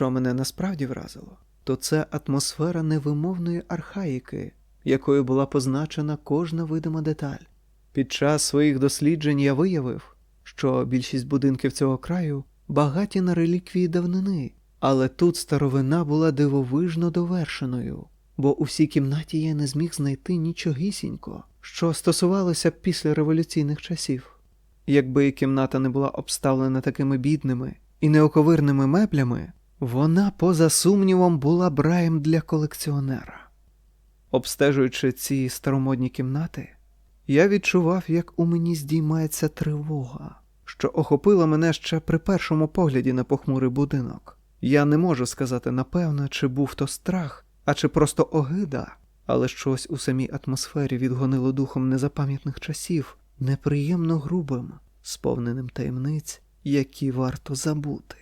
Що мене насправді вразило, то це атмосфера невимовної архаїки, якою була позначена кожна видима деталь. Під час своїх досліджень я виявив, що більшість будинків цього краю багаті на реліквії давнини, але тут старовина була дивовижно довершеною, бо у всій кімнаті я не зміг знайти нічогісінько, що стосувалося післяреволюційних часів. Якби кімната не була обставлена такими бідними і неоковирними меблями, вона, поза сумнівом, була б раєм для колекціонера. Обстежуючи ці старомодні кімнати, я відчував, як у мені здіймається тривога, що охопила мене ще при першому погляді на похмурий будинок. Я не можу сказати напевно, чи був то страх, а чи просто огида, але щось у самій атмосфері відгонило духом незапам'ятних часів, неприємно грубим, сповненим таємниць, які варто забути.